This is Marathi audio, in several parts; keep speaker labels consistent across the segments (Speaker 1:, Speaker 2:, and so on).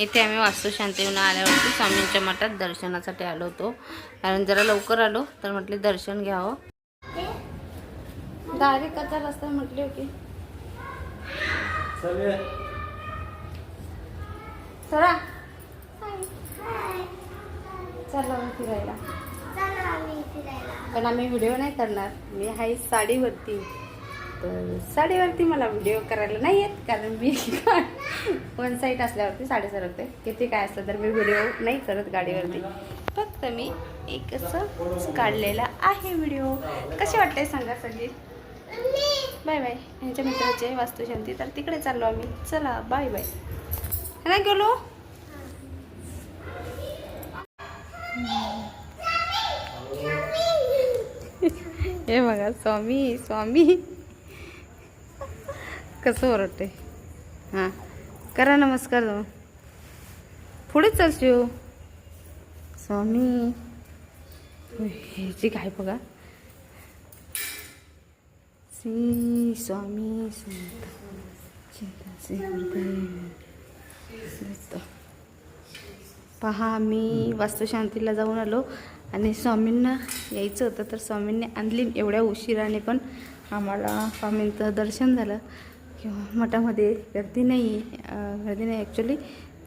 Speaker 1: इथे आम्ही वास्तुशांती येऊन आल्यावरती स्वामींच्या मठात दर्शनासाठी आलो होतो. कारण जरा लवकर आलो तर म्हटले दर्शन घ्यावं. डायरेक्ट कचा रस्ता म्हटले की चला चला. मग फिरायला. पण आम्ही व्हिडिओ नाही करणार. मी आहे साडीवरती. तर साडीवरती मला व्हिडिओ करायला नाही येत कारण मी वन साईट असल्यावरती साडी सरकते किती काय असलं तर मी व्हिडिओ नाही करत गाडीवरती. फक्त मी एक असं काढलेला आहे व्हिडिओ कसे वाटते सांगा सगळी? बाय बाय यांच्या मित्राचे वास्तुशांती तर तिकडे चाललो आम्ही. चला बाय बाय नाही गेलो? हे बघा स्वामी स्वामी. कसं ओरडते? हां. करा नमस्कार जाऊ. पुढेच चल शिव. स्वामी. ह्याची काय बघा. श्री स्वामी संत. पहा मी वास्तुशांतीला जाऊन आलो आणि स्वामींना यायचं होतं तर स्वामींनी आणली एवढ्या उशिराने पण आम्हाला स्वामींचं दर्शन झालं. किंवा मठामध्ये गर्दी नाही गर्दी नाही. ॲक्च्युली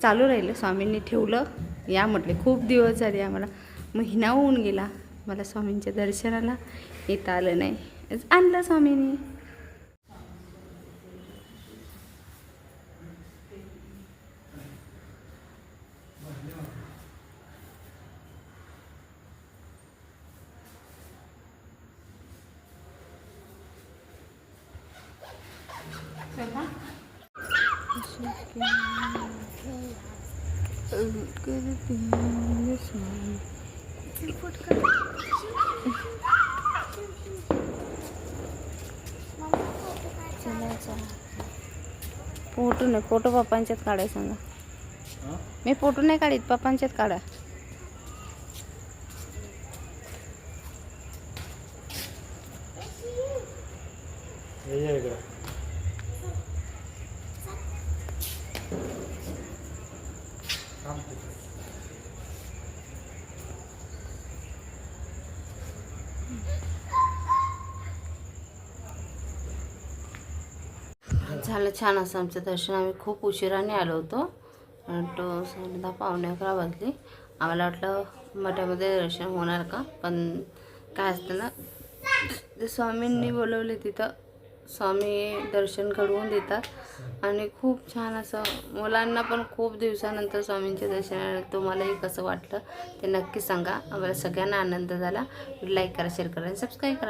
Speaker 1: चालू राहिलं. स्वामींनी ठेवलं. या म्हटले खूप दिवस झाले आम्हाला. महिना होऊन गेला. मला स्वामींच्या दर्शनाला येता आलं नाही. आणलं स्वामींनी. फोटो नाही फोटो पप्पांच्यात काढाय सांगा. मी फोटो नाही काढीत पप्पांच्यात काढा. झालं छान असं आमचं दर्शन. आम्ही खूप उशिराने आलो होतो. तो साडे दहा पावणे अकरा वाजली. आम्हाला वाटलं मठामध्ये दर्शन होणार का? पण काय असतं ना ते स्वामींनी बोलवले तिथं स्वामी दर्शन घडवून देतात. आणि खूप छान असं मुलांना पण खूप दिवसानंतर स्वामींचे दर्शन तुम्हालाही कसं वाटलं ते नक्की सांगा. आम्हाला सगळ्यांना आनंद झाला. लाईक करा शेअर करा आणि सबस्क्राईब करा.